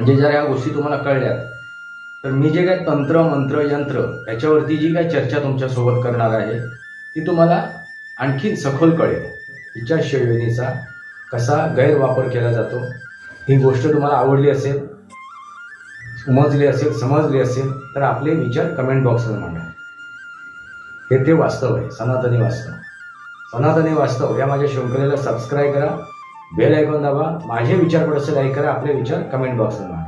म्हणजे जर या गोष्टी तुम्हाला कळल्यात तर मी जे काय तंत्र मंत्र यंत्र याच्यावरती जी काय चर्चा तुमच्यासोबत करणार आहे ती तुम्हाला आणखीन सखोल कळेल. तिच्या शैलीचा कसा गैरवापर केला जातो ही गोष्ट तुम्हाला आवडली असेल समजली असेल समजली असेल तर आपले विचार कमेंट बॉक्समध्ये मांडा. हे ते वास्तव आहे सनातनी वास्तव. सनातनी वास्तव या माझ्या शृंखलेला सबस्क्राईब करा. बेल ऐकून दाबा. माझे विचार पडत असेल ऐक करा आपले विचार कमेंट बॉक्समध्ये मारा.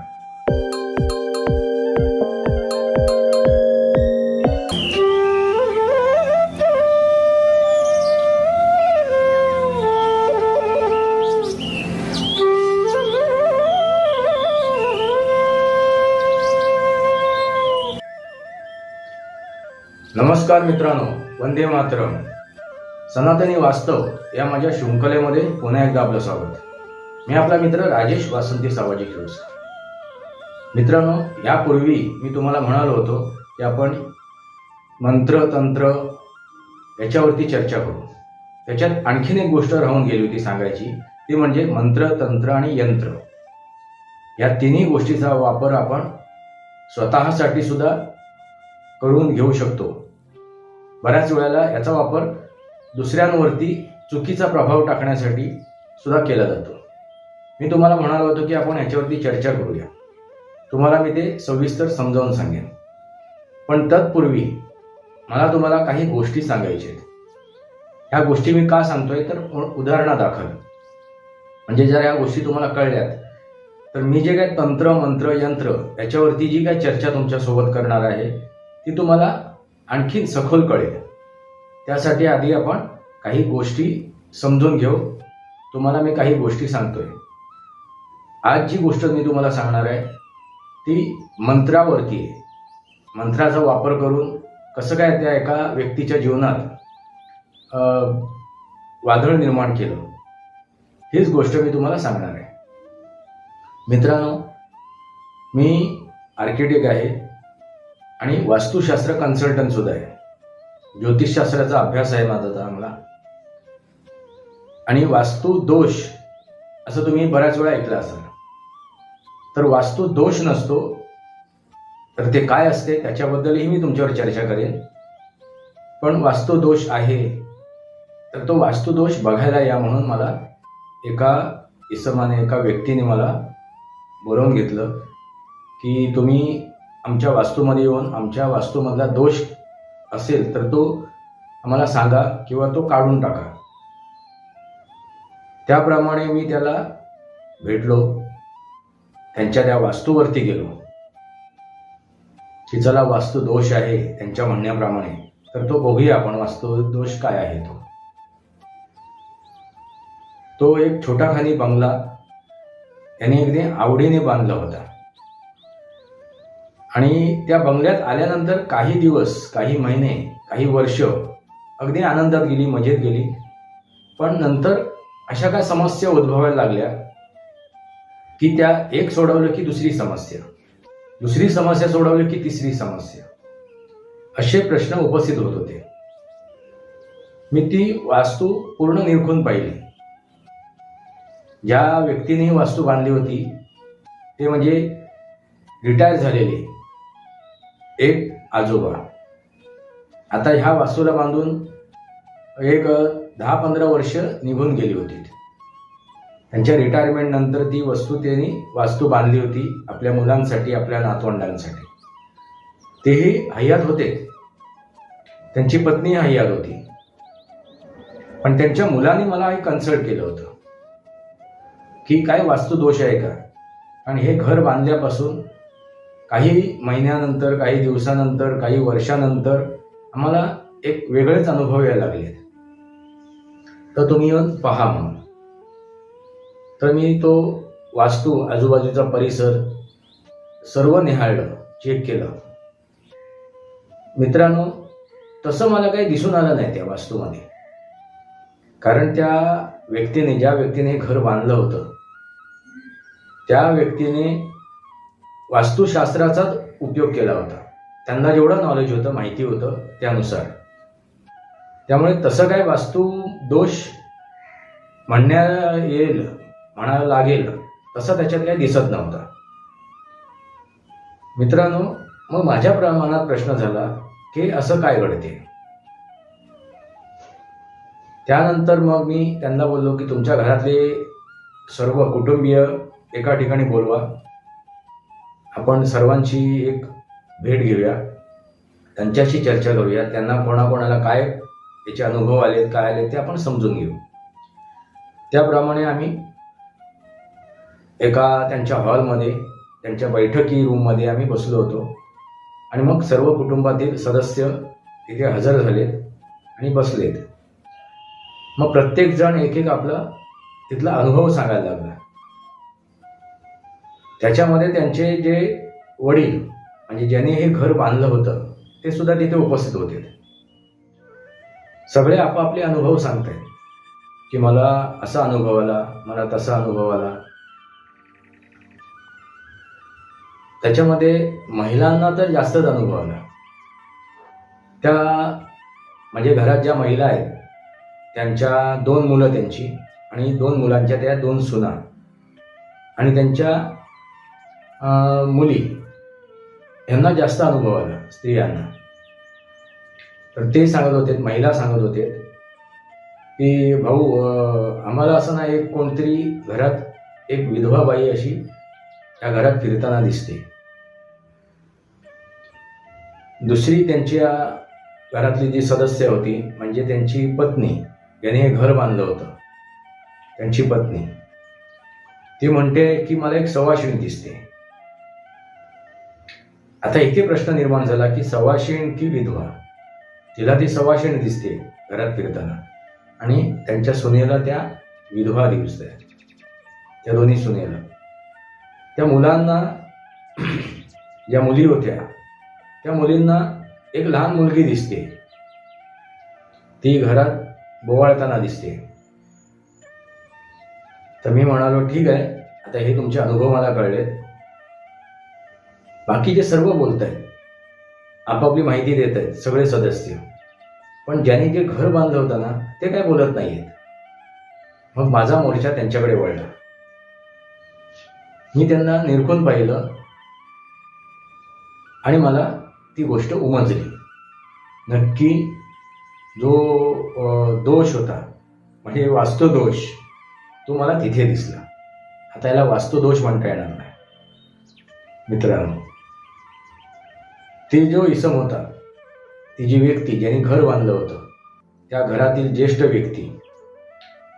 नमस्कार मित्रांनो वंदे मातरम. सनातनी वास्तव. या माझ्या शृंखलेमध्ये पुन्हा एकदा आपलं स्वागत. मी आपला मित्र राजेश वासंती सामाजिक न्यूज मित्रांनो यापूर्वी मी तुम्हाला म्हणालो होतो की आपण मंत्र तंत्र याच्यावरती चर्चा करू. त्याच्यात आणखीन एक गोष्ट राहून गेली होती सांगायची ती म्हणजे मंत्र तंत्र आणि यंत्र. या तिन्ही गोष्टीचा वापर आपण स्वतःसाठी सुद्धा करून घेऊ शकतो. बऱ्याच वेळेला याचा वापर दुसऱ्यांवरती चुकीचा प्रभाव टाकण्यासाठी सुद्धा केला जातो. मी तुम्हाला म्हणालो होतो की आपण याच्यावरती चर्चा करूया. तुम्हाला मी ते सविस्तर समजावून सांगेन. पण तत्पूर्वी मला तुम्हाला काही गोष्टी सांगायच्या आहेत. ह्या गोष्टी मी का सांगतोय? तर उदाहरणादाखल म्हणजे जर या गोष्टी तुम्हाला कळल्यात तर मी जे काय तंत्र मंत्र यंत्र याच्यावरती जी काय चर्चा तुमच्यासोबत करणार आहे ती तुम्हाला आणखीन सखोल कळेल. त्यासाठी आधी आपण काही गोष्टी समजून घेऊ. तुम्हाला मी काही गोष्टी सांगतोय. आज जी गोष्ट मी तुम्हाला सांगणार आहे ती मंत्रावरती आहे. मंत्राचा वापर करून कसं काय त्या एका व्यक्तीच्या जीवनात वादळ निर्माण केलं हीच गोष्ट मी तुम्हाला सांगणार आहे. मित्रांनो मी आर्किटेक्ट आहे आणि वास्तुशास्त्र कन्सल्टंट सुद्धा आहे. ज्योतिषशास्त्राचा अभ्यास आहे माझा चांगला. आणि वास्तू दोष असं तुम्ही बऱ्याच वेळा ऐकलं असाल. तर वास्तू दोष नसतो तर ते काय असते त्याच्याबद्दलही मी तुमच्यावर चर्चा करेन. पण वास्तू दोष आहे तर तो वास्तुदोष बघायला या म्हणून मला एका इसमाने एका व्यक्तीने मला बोलवून घेतलं की तुम्ही आमच्या वास्तूमध्ये येऊन आमच्या वास्तूमधला दोष असेल तर तो आम्हाला सांगा किंवा तो काढून टाका. त्याप्रमाणे मी त्याला भेटलो. त्यांच्या त्या वास्तूवरती गेलो. की चला वास्तू दोष आहे त्यांच्या म्हणण्याप्रमाणे तर तो बघूया आपण वास्तू दोष काय आहे तो. तो एक छोटा खाली बंगला त्याने अगदी आवडीने बांधला होता. आणि त्या बंगल्यात आल्यानंतर काही दिवस काही महिने काही वर्ष अगदी आनंदात गेली मजेत गेली. पण नंतर अशा काय समस्या उद्भवायला लागल्या की त्या एक सोडवलं की दुसरी समस्या? दुसरी समस्या सोडवली की तिसरी समस्या? असे प्रश्न उपस्थित होत होते. मी ती वास्तू पूर्ण निरखून पाहिली. ज्या व्यक्तीने ही वास्तू बांधली होती ते म्हणजे रिटायर झालेले एक आजोबा. आता ह्या वास्तूला बांधून एक दहा पंधरा वर्ष निघून गेली होती त्यांच्या रिटायरमेंट नंतर ती वस्तू त्यांनी वास्तू बांधली होती आपल्या मुलांसाठी आपल्या नातवंडांसाठी. तेही हयात होते. त्यांची पत्नी हयात होती. पण त्यांच्या मुलांनी मला हे कन्सल्ट केलं होतं. की काय वास्तुदोष आहे का? आणि हे घर बांधल्यापासून काही महिन्यानंतर काही दिवसानंतर काही वर्षानंतर आम्हाला एक वेगळेच अनुभव यायला लागले तर तुम्ही येऊन पहा म्हणून तर मी तो वास्तू आजूबाजूचा परिसर सर्व निहाळलं चेक केलं. मित्रांनो तसं मला काही दिसून आलं नाही त्या वास्तूमध्ये. कारण त्या व्यक्तीने ज्या व्यक्तीने हे घर बांधलं होतं त्या व्यक्तीने वास्तुशास्त्राचाच उपयोग केला होता. त्यांना जेवढं नॉलेज होतं माहिती होतं त्यानुसार. त्यामुळे तसं काय वास्तू दोष म्हणण्या येईल म्हणायला लागेल तसं त्याच्यात काही दिसत नव्हता. मित्रांनो मग माझ्या प्रमाणात प्रश्न झाला की असं काय घडते? त्यानंतर मग मी त्यांना बोललो की तुमच्या घरातले सर्व कुटुंबीय एका ठिकाणी बोलवा. आपण सर्वांची एक भेट घेऊया. त्यांच्याशी चर्चा करूया. त्यांना कोणाकोणाला काय याचे अनुभव आलेत काय आले ते आपण समजून घेऊ. त्याप्रमाणे आम्ही एका त्यांच्या हॉलमध्ये त्यांच्या बैठकी रूममध्ये आम्ही बसलो होतो. आणि मग सर्व कुटुंबातील सदस्य तिथे हजर झालेत आणि बसलेत. मग प्रत्येकजण एक एक आपला तिथला अनुभव सांगायला लागला. त्याच्यामध्ये त्यांचे जे वडील म्हणजे ज्यांनी हे घर बांधलं होतं ते सुद्धा तिथे उपस्थित होते. सगळे आपापले अनुभव सांगतायत की मला असा अनुभव आला मला तसा अनुभव आला. त्याच्यामध्ये महिलांना तर जास्तच अनुभव आला. त्या म्हणजे घरात ज्या महिला आहेत त्यांच्या दोन मुलं त्यांची आणि दोन मुलांच्या त्या दोन सुना आणि त्यांच्या मुली यांना जास्त अनुभव आला स्त्रियांना. तर ते सांगत होते महिला सांगत होते की भाऊ आम्हाला असं ना एक कोणतरी घरात एक विधवा बाई अशी त्या घरात फिरताना दिसते. दुसरी त्यांच्या घरातली जी सदस्य होती म्हणजे त्यांची पत्नी याने हे घर बांधलं होतं त्यांची पत्नी. ती म्हणते की मला एक सवाशिण दिसते. आता इथे प्रश्न निर्माण झाला की सवाशिण की विधवा? तिला ती सवाशिणी दिसते घरात फिरताना. आणि त्यांच्या सुनेला त्या विधवा दिसते त्या दोन्ही सुनेला. त्या मुलांना ज्या मुली होत्या त्या मुलींना एक लहान मुलगी दिसते. ती घरात बोवाळताना दिसते. तर मी म्हणालो ठीक आहे आता हे तुमचे अनुभव मला कळले बाकीचे सर्व बोलत आहेत आपापली माहिती देत आहेत सगळे सदस्य. पण ज्यांनी जे घर बांधलं होतं ना ते काय बोलत नाहीयेत. मग माझा मोर्चा त्यांच्याकडे वळला. मी त्यांना निरखून पाहिलं आणि मला ती गोष्ट उमजली. नक्की जो दोष होता म्हणजे वास्तुदोष तो मला तिथे दिसला. आता याला वास्तुदोष म्हणता येणार नाही. मित्रांनो. ते जो इसम होता ती जी व्यक्ती ज्यांनी घर बांधलं होतं त्या घरातील ज्येष्ठ व्यक्ती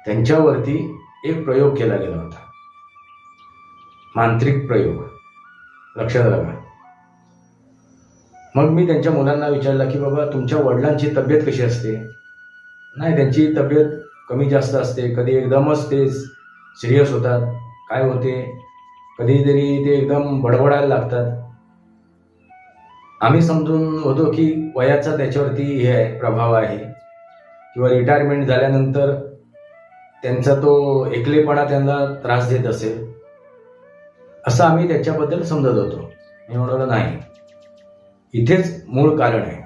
त्यांच्यावरती एक प्रयोग केला गेला होता. मांत्रिक प्रयोग. लक्षात राहा. मग मी त्यांच्या मुलांना विचारलं की बाबा तुमच्या वडिलांची तब्येत कशी असते? नाही त्यांची तब्येत कमी जास्त असते. कधी एकदमच ते सिरियस होतात. काय होते? कधीतरी ते एकदम बडबडायला लागतात. आम्ही समजून होतो की वयाचा त्याच्यावरती हे आहे प्रभाव आहे. किंवा रिटायरमेंट झाल्यानंतर त्यांचा तो एकलेपणा त्यांना त्रास देत असेल. असं आम्ही त्याच्याबद्दल समजत होतो. मी म्हणालो नाही. इथेच मूळ कारण आहे.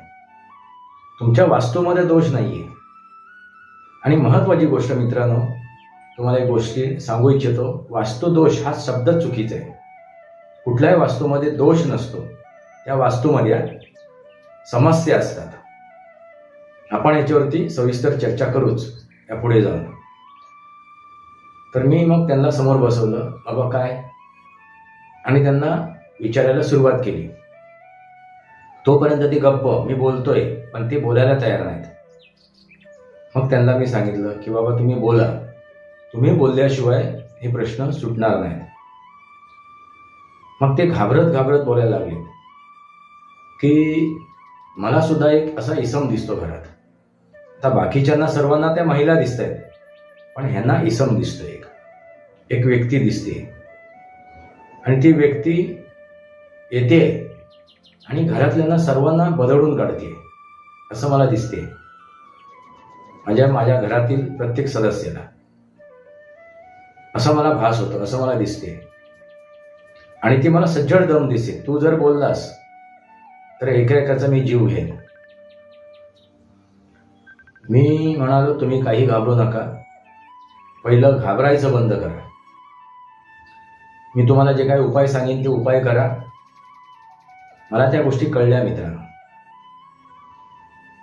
तुमच्या वास्तूमध्ये दोष नाही आहे आणि महत्वाची गोष्ट मित्रांनो तुम्हाला एक गोष्टी सांगू इच्छितो. वास्तुदोष हा शब्द चुकीचा आहे. कुठल्याही वास्तूमध्ये दोष नसतो. त्या वास्तूमध्ये समस्या असतात. आपण याच्यावरती सविस्तर चर्चा करूच या पुढे जाऊन. तर मी मग त्यांना समोर बसवलं बाबा काय? आणि त्यांना विचारायला सुरुवात केली. तोपर्यंत ती गप्प मी बोलतोय पण ते बोलायला तयार नाहीत. मग त्यांना मी सांगितलं की बाबा तुम्ही बोला. तुम्ही बोलल्याशिवाय हे प्रश्न सुटणार नाहीत. मग ते घाबरत घाबरत बोलायला लागले. की मला सुद्धा एक असा इसम दिसतो घरात. आता बाकीच्यांना सर्वांना त्या महिला दिसत आहेत पण ह्यांना इसम दिसतो एक. एक व्यक्ती दिसते. आणि ती व्यक्ती येते आणि घरातल्यांना सर्वांना बदळून काढते असं मला दिसते. माझ्या माझ्या घरातील प्रत्येक सदस्याला. असा मला भास होतो असं मला दिसते. आणि ती मला सज्जड दम दिसते. तू जर बोललास तर एकरेकाचा मी जीव घेईन. मी म्हणालो तुम्ही काही घाबरू नका. पहिलं घाबरायचं बंद करा. मी तुम्हाला जे काही उपाय सांगेन ते उपाय करा. मला त्या गोष्टी कळल्या मित्रांनो.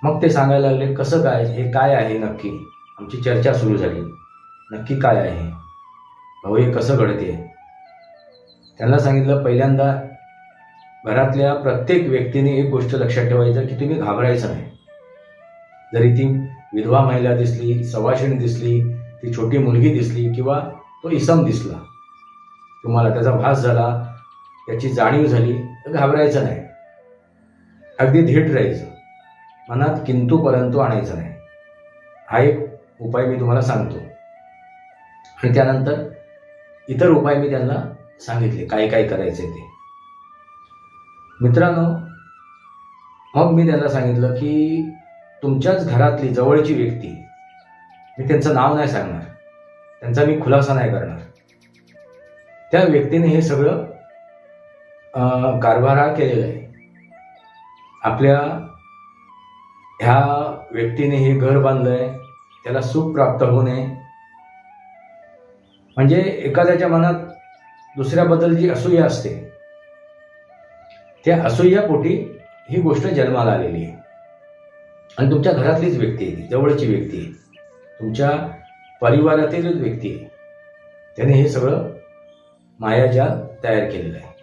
मग ते सांगायला लागले कसं काय? हे काय आहे नक्की? आमची चर्चा सुरू झाली. नक्की काय आहे? भाऊ हे कसं घडते? त्यांना सांगितलं पहिल्यांदा घरातल्या प्रत्येक व्यक्तीने एक गोष्ट लक्षात ठेवायचं की तुम्ही घाबरायचं नाही. जरी ती विधवा महिला दिसली सवाशिणी दिसली ती छोटी मुलगी दिसली किंवा तो इसम दिसला तुम्हाला त्याचा भास झाला त्याची जाणीव झाली तर घाबरायचं नाही. अगदी धीट राहायचं. मनात किंतू परंतु आणायचं नाही. हा एक उपाय मी तुम्हाला सांगतो. आणि त्यानंतर इतर उपाय मी त्यांना सांगितले काय काय करायचे ते. मित्रांनो मग मी त्यांना सांगितलं की तुमच्याच घरातली जवळची व्यक्ती मी त्यांचं नाव नाही सांगणार. त्यांचा मी खुलासा नाही करणार. त्या व्यक्तीने हे सगळं कारभारा कारभार हा केलेला आहे. आपल्या ह्या व्यक्तीने हे घर बांधलंय त्याला सुख प्राप्त होऊ नये. म्हणजे एखाद्याच्या मनात दुसऱ्याबद्दल जी असूया असते त्या असूयापोटी ही गोष्ट जन्माला आलेली आहे. आणि तुमच्या घरातलीच व्यक्ती आहे ती, जवळची व्यक्ती आहे. तुमच्या परिवारातीलच व्यक्ती आहे. त्याने हे सगळं मायाजाल तयार केलेलं आहे.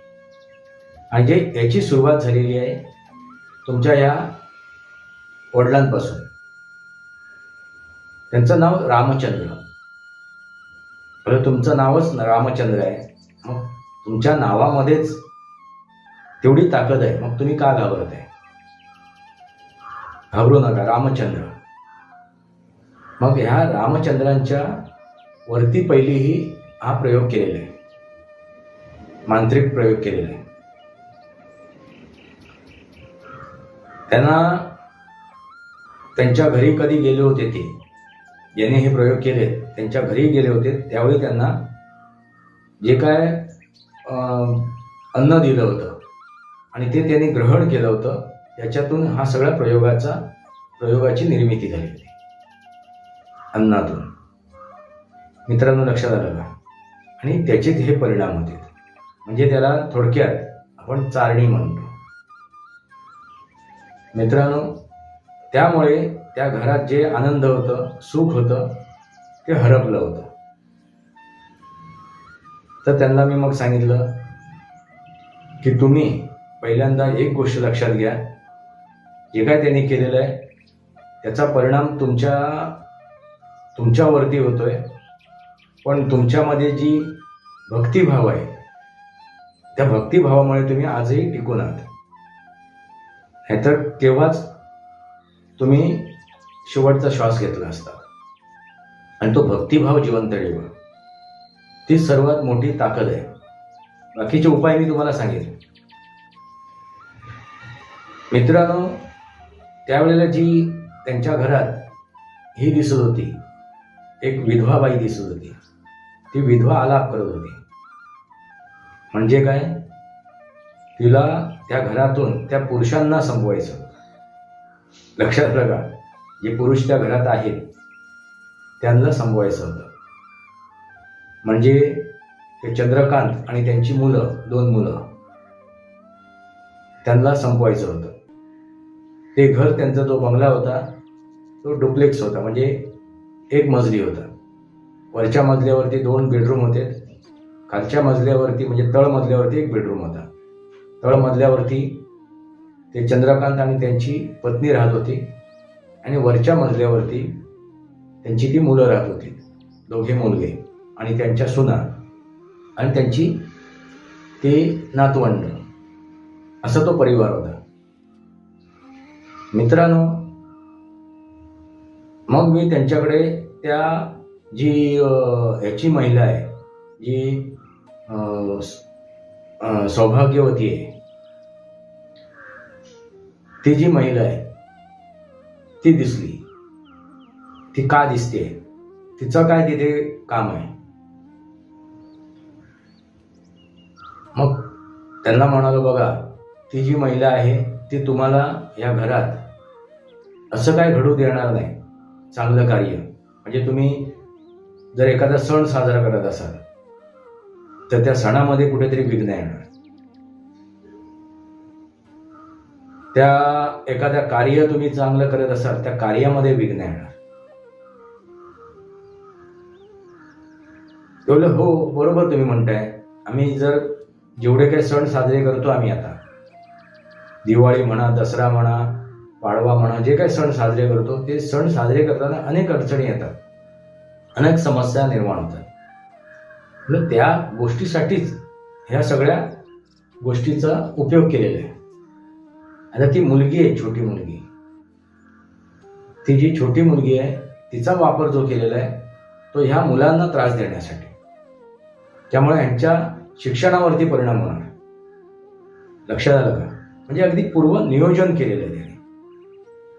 आणि जे याची सुरुवात झालेली आहे तुमच्या या वडिलांपासून. त्यांचं नाव रामचंद्र. बरं तुमचं नावच रामचंद्र आहे. मग तुमच्या नावामध्येच तेवढी ताकद आहे. मग तुम्ही का घाबरत आहे? घाबरू नका रामचंद्र. मग ह्या रामचंद्रांच्या वरती पहिलीही हा प्रयोग केलेला आहे. मांत्रिक प्रयोग केलेला आहे. त्यांना त्यांच्या घरी कधी गेले होते ते? ज्याने हे प्रयोग केले त्यांच्या घरी गेले होते त्यावेळी त्यांना जे काय अं, अन्न दिलं होतं. आणि ते त्यांनी ग्रहण केलं होतं त्याच्यातून हा सगळ्या प्रयोगाचा प्रयोगाची निर्मिती झाली होती. अन्नातून. मित्रांनो लक्षात आलं का? आणि त्याचेच हे परिणाम होते. म्हणजे त्याला थोडक्यात आपण चारणी म्हणतो. मित्रांनो त्यामुळे त्या घरात जे आनंद होतं सुख होतं ते हरपलं होतं. तर त्यांना मी मग सांगितलं की तुम्ही पहिल्यांदा एक गोष्ट लक्षात घ्या. जे काय त्यांनी केलेलं आहे त्याचा परिणाम तुमच्या तुमच्यावरती होतोय. पण तुमच्यामध्ये जी भक्तिभाव आहे त्या भक्तिभावामुळे तुम्ही आजही टिकून आहात. नाहीतर तेव्हाच तुम्ही शेवटचा श्वास घेतला असता. आणि तो भक्तिभाव जिवंत ठेवा. ती सर्वात मोठी ताकद आहे. बाकीचे उपाय मी तुम्हाला सांगेन. मित्रांनो त्यावेळेला जी त्यांच्या घरात ही दिसत होती एक विधवा बाई दिसत होती. ती विधवा आलाप करत होती. म्हणजे काय? तिला त्या घरातून त्या पुरुषांना संपवायचं. लक्षात बघा जे पुरुष त्या घरात आहेत त्यांना संपवायचं होतं. म्हणजे ते चंद्रकांत आणि त्यांची मुलं दोन मुलं त्यांना संपवायचं होतं. ते घर त्यांचा जो बंगला होता तो डुप्लेक्स होता. म्हणजे एक मजली होता. वरच्या मजल्यावरती दोन बेडरूम होते. खालच्या मजल्यावरती म्हणजे तळ मजल्यावरती एक बेडरूम होता. तळ मजल्यावरती ते चंद्रकांत आणि त्यांची पत्नी राहत होती. आणि वरच्या मजल्यावरती त्यांची ती मुलं राहत होती. दोघे मुलगे आणि त्यांच्या सुना आणि त्यांची ते नातवंड. असा तो परिवार होता. मित्रांनो मग मी त्यांच्याकडे त्या जी ह्याची महिला आहे जी सौभाग्यवती आहे ती जी महिला आहे ती दिसली. ती का दिसते? तिचं काय तिथे काम आहे? मग त्यांना म्हणालो बघा ती जी महिला आहे ती तुम्हाला या घरात असं काय घडू देणार नाही. चांगलं कार्य. म्हणजे तुम्ही जर एखादा सण साजरा करत असाल तर त्या सणामध्ये कुठेतरी विघ्न येणार. त्या एखाद्या कार्य तुम्ही चांगलं करत असाल त्या कार्यामध्ये विघ्न येणार. ते हो बरोबर तुम्ही म्हणताय. आम्ही जर जेवढे काही सण साजरे करतो आम्ही आता. दिवाळी म्हणा दसरा म्हणा पाडवा म्हणा जे काही सण साजरे करतो ते सण साजरे करताना अनेक अडचणी येतात. अनेक समस्या निर्माण होतात. म्हणजे त्या गोष्टीसाठीच ह्या सगळ्या गोष्टीचा उपयोग केलेला आहे. आता ती मुलगी आहे छोटी मुलगी. ती जी छोटी मुलगी आहे तिचा वापर जो केलेला आहे तो ह्या मुलांना त्रास देण्यासाठी. त्यामुळे ह्यांच्या शिक्षणावरती परिणाम होणार. लक्षात आलं का? म्हणजे अगदी पूर्व नियोजन केलेलं आहे.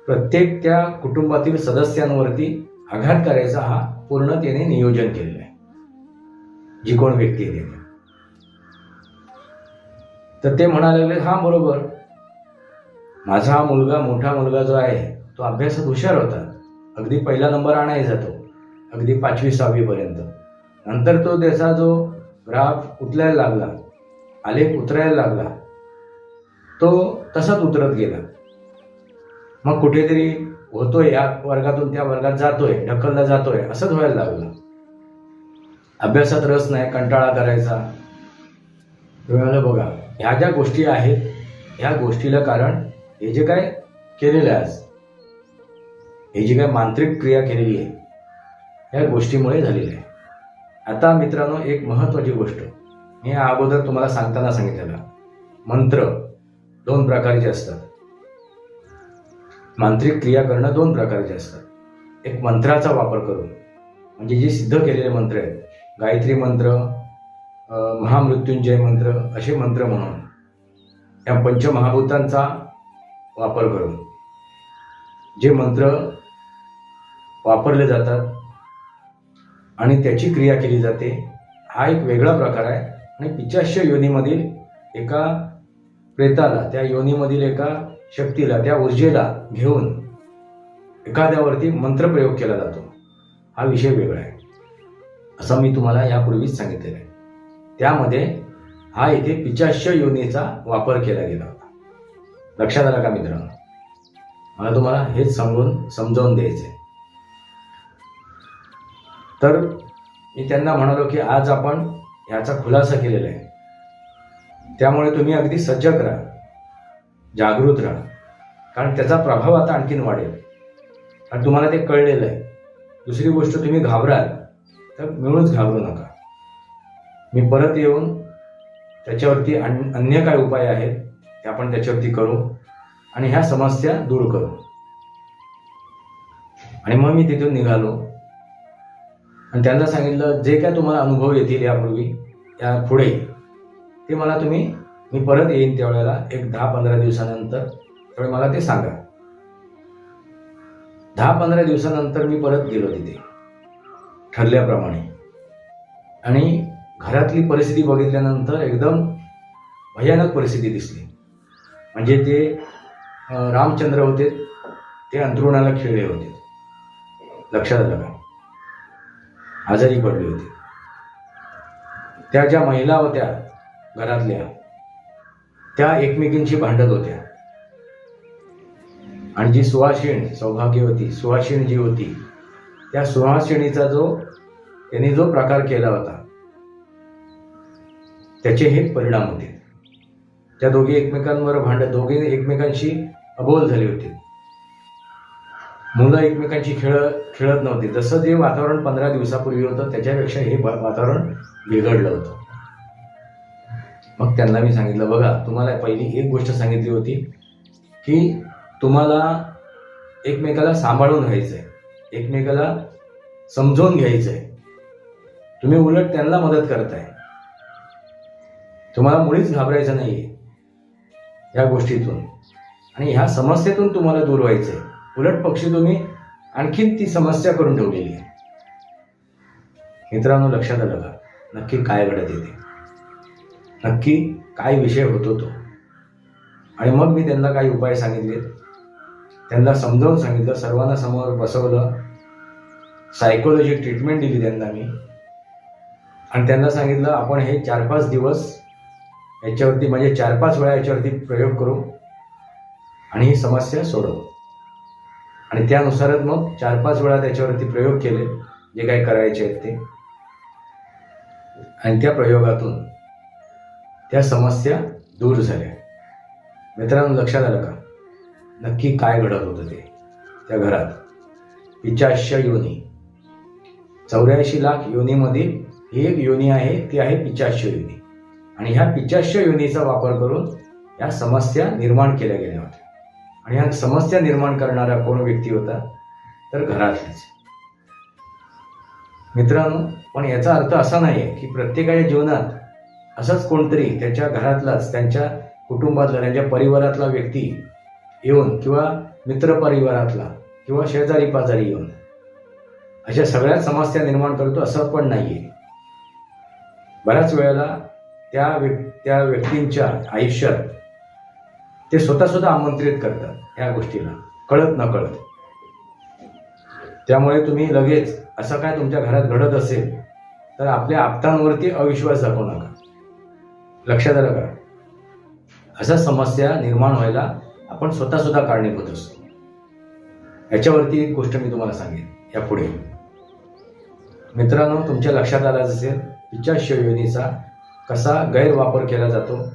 प्रत्येक त्या कुटुंबातील सदस्यांवरती आघात करायचा हा पूर्ण त्याने नियोजन केलेलं आहे. जी कोण व्यक्ती आहे तर ते म्हणाले लागले हा बरोबर. माझा हा मुलगा मोठा मुलगा जो आहे तो अभ्यासात हुशार होता. अगदी पहिला नंबर आणाय जातो अगदी पाचवी सहावीपर्यंत नंतर तो त्याचा जो ग्राफ उतरायला लागला आलेख उतरायला लागला तो तसाच उतरत गेला. मग कुठेतरी होतोय या वर्गातून त्या वर्गात जातोय ढकलला जातोय असंच व्हायला लागलं. अभ्यासात रस नाही कंटाळा करायचा. वेळाला बघा ह्या ज्या गोष्टी आहेत ह्या गोष्टीला कारण हे जे काय केलेलं आहे आज हे जी काय मांत्रिक क्रिया केलेली आहे या गोष्टीमुळे झालेली आहे. आता मित्रांनो एक महत्वाची गोष्ट. मी अगोदर तुम्हाला सांगताना सांगितलेला मंत्र दोन प्रकारचे असतात. मांत्रिक क्रिया करणं दोन प्रकारचे असतात. एक मंत्राचा वापर करून म्हणजे जे सिद्ध केलेले मंत्र आहेत गायत्री मंत्र महामृत्युंजय मंत्र असे मंत्र म्हणून या पंचमहाभूतांचा वापर करून जे मंत्र वापरले जातात आणि त्याची क्रिया केली जाते हा एक वेगळा प्रकार आहे. आणि पिचाश्य योनीमधील एका प्रेताला त्या योनीमधील एका शक्तीला त्या ऊर्जेला घेऊन एखाद्यावरती मंत्रप्रयोग केला जातो. हा विषय वेगळा आहे. असं मी तुम्हाला यापूर्वीच सांगितलेलं आहे. त्यामध्ये हा इथे पिचाश्य योनीचा वापर केला गेला होता. लक्षात आला का मित्रांनो? मला तुम्हाला हेच सांगून समजावून द्यायचं आहे तर मी त्यांना म्हणालो की आज आपण याचा खुलासा केलेला आहे. त्यामुळे तुम्ही अगदी सजग राहा. जागृत राहा. कारण त्याचा प्रभाव आता आणखीन वाढेल. आणि तुम्हाला ते कळलेलं आहे. दुसरी गोष्ट तुम्ही घाबराल तर मिळूनच घाबरू नका. मी परत येऊन त्याच्यावरती अन- अन्य काय उपाय आहेत ते आपण त्याच्यावरती करू आणि ह्या समस्या दूर करू. आणि मग मी तिथून निघालो. आणि त्यांना सांगितलं जे काय तुम्हाला अनुभव येतील यापूर्वी या पुढे ते मला तुम्ही मी परत येईन त्यावेळेला एक दहा पंधरा दिवसानंतर. त्यावेळी मला ते सांगा. दहा पंधरा दिवसानंतर मी परत गेलो तिथे. ठरल्याप्रमाणे. आणि घरातली परिस्थिती बघितल्यानंतर एकदम भयानक परिस्थिती दिसली. म्हणजे ते रामचंद्र होते ते अंथरुणाला खेळले होते. लक्षात आलं का आजारी पडले होते. त्या ज्या महिला होत्या घरातल्या त्या एकमेकींशी भांडत होत्या. आणि जी सुवासिणी सौभाग्यवती सुवासिनी जी होती त्या सुवासिनीचा जो त्यांनी जो प्रकार केला होता त्याचे हे परिणाम होते. त्या दोघी एकमेकांवर भांडत दोघे एकमेकांशी अबोल झाले होते. मुलं एकमेकांशी खेळ खेळत नव्हती. जसं जे वातावरण पंधरा दिवसापूर्वी होतं त्याच्यापेक्षा हे वातावरण बिघडलं होतं. मग त्यांना मी सांगितलं बघा तुम्हाला पहिली एक गोष्ट सांगितली होती की तुम्हाला एकमेकाला सांभाळून घ्यायचं आहे एकमेकाला समजून घ्यायचं आहे तुम्ही उलट त्यांना मदत करताय. तुम्हाला मुळीच घाबरायचं नाहीये या गोष्टीतून. आणि ह्या समस्येतून तुम्हाला दूर व्हायचंय. उलट पक्षी तुम्ही आणखीन ती समस्या करून ठेवलेली आहे. मित्रांनो लक्षात आलं का? नक्की काय घडत येते नक्की काय विषय होतो तो. आणि मग मी त्यांना काही उपाय सांगितले. त्यांना समजावून सांगितलं सर्वांना समोर बसवलं. सायकोलॉजी ट्रीटमेंट दिली त्यांना मी. आणि त्यांना सांगितलं आपण हे चार पाच दिवस याच्यावरती म्हणजे चार पाच वेळा याच्यावरती प्रयोग करू आणि ही समस्या सोडवू. आणि त्यानुसारच मग चार पाच वेळा त्याच्यावरती प्रयोग केले जे काही करायचे आहेत ते. आणि त्या प्रयोगातून त्या समस्या दूर झाल्या. मित्रांनो लक्षात आलं का? नक्की काय घडत होतं ते? त्या घरात. पिचाश्य योनी. चौऱ्याऐंशी लाख योनीमधील ही एक योनी आहे ती आहे पिचाश्य योनी. आणि ह्या पिचाश्य योनीचा वापर करून या समस्या निर्माण केल्या गेल्या होत्या. आणि ह्या समस्या निर्माण करणारा कोण व्यक्ती होता? तर घरातलीच. मित्रांनो पण याचा अर्थ असा नाही आहे की प्रत्येकाच्या जीवनात असंच कोणतरी त्याच्या घरातलाच त्यांच्या कुटुंबातला त्यांच्या परिवारातला व्यक्ती येऊन किंवा मित्रपरिवारातला किंवा शेजारी पाजारी येऊन. अशा सगळ्या समस्या निर्माण करतो असं पण नाही आहे बऱ्याच वेळेला त्या व्यक् त्या व्यक्तींच्या आयुष्यात ते स्वतः सुद्धा आमंत्रित करतात या गोष्टीला. कळत न कळत त्यामुळे तुम्ही लगेच असं काय तुमच्या घरात घडत असेल तर आपल्या आप्तांवरती अविश्वास दाखवू नका. लक्षात आलं का? अशा समस्या निर्माण व्हायला आपण स्वतः सुद्धा कारणीभूत असतो. याच्यावरती एक गोष्ट मी तुम्हाला सांगेन. यापुढे. मित्रांनो तुमच्या लक्षात आलाच असेल इच्छा योनीचा कसा गैरवापर केला जातो?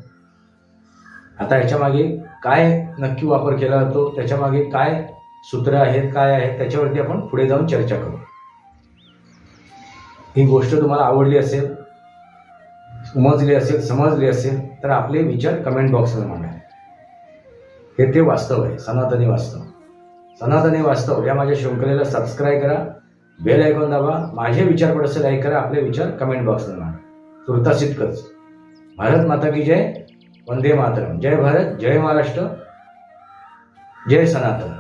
आता याच्यामागे काय नक्की वापर केला जातो? त्याच्यामागे काय सूत्र आहेत काय आहेत? त्याच्यावरती आपण पुढे जाऊन चर्चा करू. ही गोष्ट तुम्हाला आवडली असेल उमजली असेल समजली असेल तर आपले विचार कमेंट बॉक्समध्ये मांडा. हे ते वास्तव आहे सनातनी वास्तव. सनातनी वास्तव या माझ्या शृंखलेला सबस्क्राईब करा बेल ऐकून दाबा माझे विचार पड असेल लाईक करा आपले विचार कमेंट बॉक्समध्ये मांडा. तुर्तास इतकंच भारत माता की जय वंदे मातरम. जय भारत जय महाराष्ट्र जय सनातन.